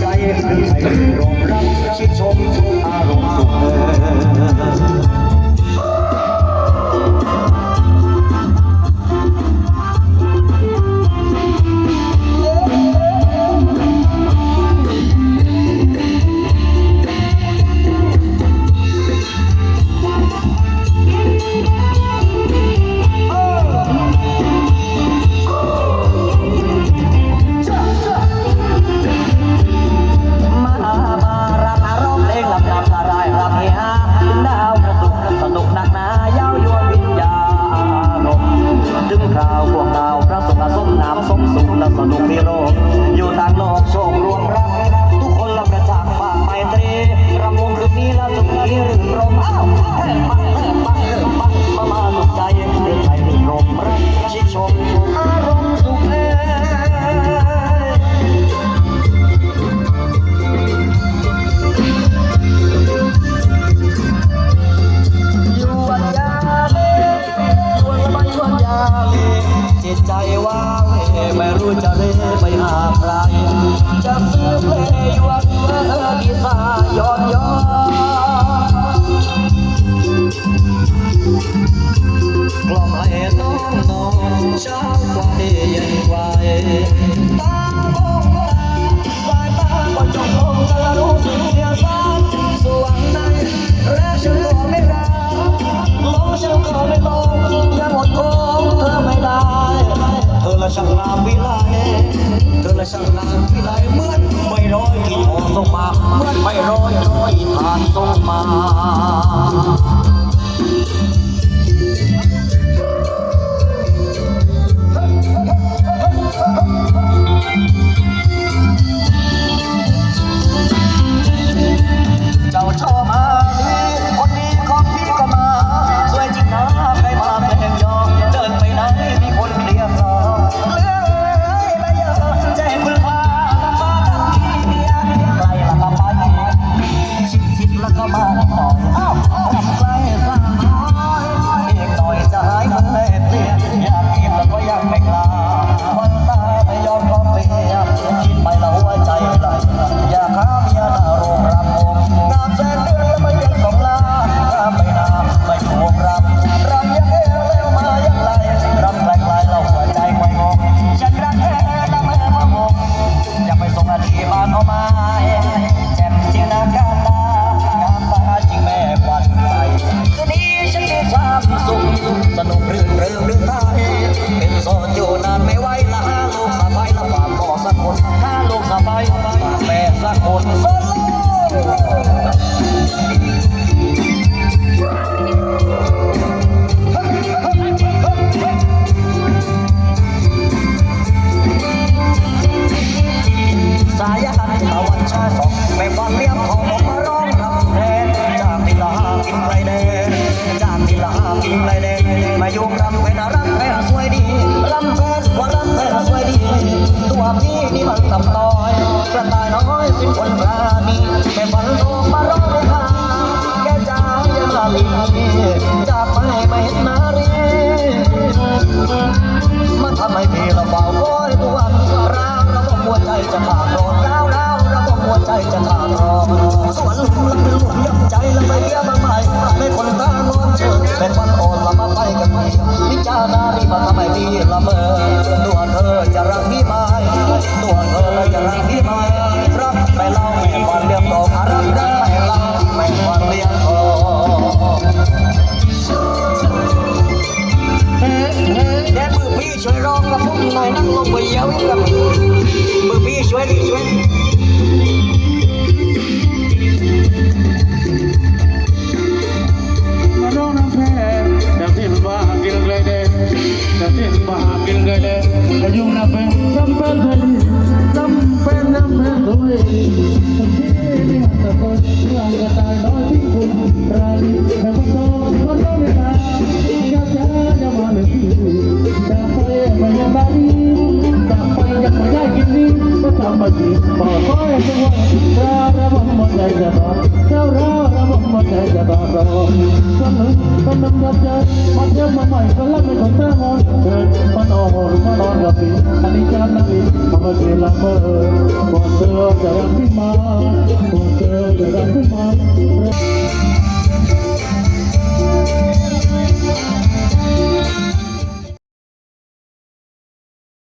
ใจหรือใครรองรับชื่ชมทุกอารมณ์ จะเร่ไปหาใคร จะซื้อเพลงยวนเออดีสายอนย้อนกล่อมให้น้องนอนเช้ากว่าเย็นกว่าตาบงตาสายตาก็จ้องมองกันรู้สึกเสียสานสวง ส่งมา เหมือนไปโอยโอยผ่านส่งมา Roma ชาสองแม่ฟังเลี้ยงของผมมาร้องรำเพลจากทีละกินไรแดงจากทีละกินไรแดงมายู่รำเพลงรำเพลงสวยดีรำเพลว่ารำเพลงสวยดี ตัวพี่นี่มันต่ำต้อยกระต่ายน้อยสิบคนปลามีแม่ฟังโลกมาร้องรำ วิจานารีมาทำไมพี่ละเมอตัวเธอจะรักพี่ไหมตัวเธอจะรักพี่ไหม เรากระต่ายน้อยที่คุณราดีแต่พวกน้อง మొహమ్మది మా కోయక రార మొహమ్మద్ జబాబ్ రార మొహమ్మద్ జబాబ్ సన్ను సన్ను గజ మధ్య మమ్మై కల్ల మే కొంటామో పనోహర్ మనోహర్ గపి అని చానవి మమ్మకి లమ్మ కొంతో జరపిమా కొంతో జరపిమా